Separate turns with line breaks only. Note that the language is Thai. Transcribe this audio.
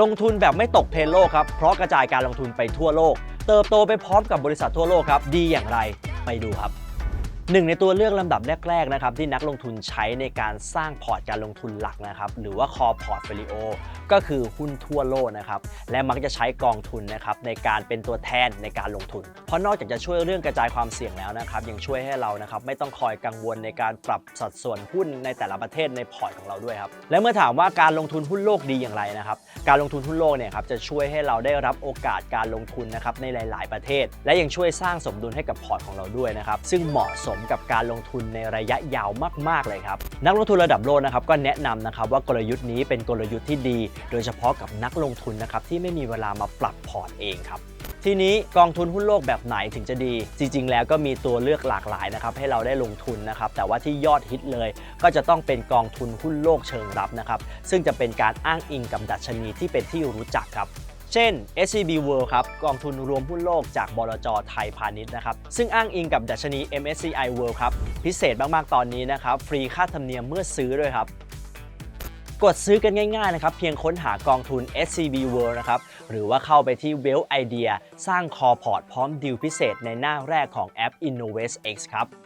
ลงทุนแบบไม่ตกเทรนโลกครับ เพราะกระจายการลงทุนไปทั่วโลก เติบโตไปพร้อมกับบริษัททั่วโลกครับ ดีอย่างไร ไปดูครับ หนึ่งในตัวเลือกลำดับแรกๆนะครับที่นักลงทุนใช้ในการสร้างพอร์ตการลงทุนหลักนะครับหรือว่า core portfolio ก็คือหุ้นทั่วโลกนะครับและมักจะใช้กองทุนนะครับในการเป็นตัวแทนในการลงทุน เพราะนอกจากจะช่วยเรื่องกระจายความเสี่ยงแล้วนะครับยังช่วยให้เรานะครับไม่ต้องคอยกังวลในการปรับสัดส่วนหุ้นในแต่ละประเทศในพอร์ตของเราด้วยครับและเมื่อถามว่าการลงทุนหุ้นโลกดีอย่างไรนะครับการลงทุนหุ้นโลกเนี่ยครับจะช่วยให้เราได้รับโอกาสการลงทุนนะครับในหลาย ๆ ประเทศ และยังช่วยสร้างสมดุลให้กับพอร์ตของเราด้วยนะครับซึ่งเหมาะสมกับการลงทุนในระยะยาวมาก ๆ เลยครับ นักลงทุนระดับโลกนะครับก็แนะนำนะครับว่ากลยุทธ์นี้เป็นกลยุทธ์ที่ดี โดยเฉพาะกับนักลงทุนนะครับที่ไม่มีเวลามาปรับพอร์ตเองครับทีนี้กองทุนหุ้นโลกแบบไหนถึงจะดี จริง ๆ แล้วก็มีตัวเลือกหลากหลายนะครับให้เราได้ลงทุนนะครับแต่ว่าที่ยอดฮิตเลย ก็จะต้องเป็นกองทุนหุ้นโลกเชิงรับนะครับซึ่งจะเป็นการอ้างอิงกับดัชนีที่เป็นที่รู้จักครับ เช่น SCB World ครับกองทุนรวมหุ้นโลกจากบลจไทยพาณิชย์นะครับซึ่งอ้างอิงกับดัชนี MSCI World ครับพิเศษมาก ๆ ตอนนี้นะครับฟรีค่าธรรมเนียมเมื่อซื้อด้วยครับกดซื้อกันง่าย ๆ นะครับ เพียงค้นหากองทุน SCB World นะครับ หรือว่าเข้าไปที่ Wealth Idea สร้างคอพอร์ตพร้อมดีลพิเศษในหน้าแรกของแอป Innovate X ครับ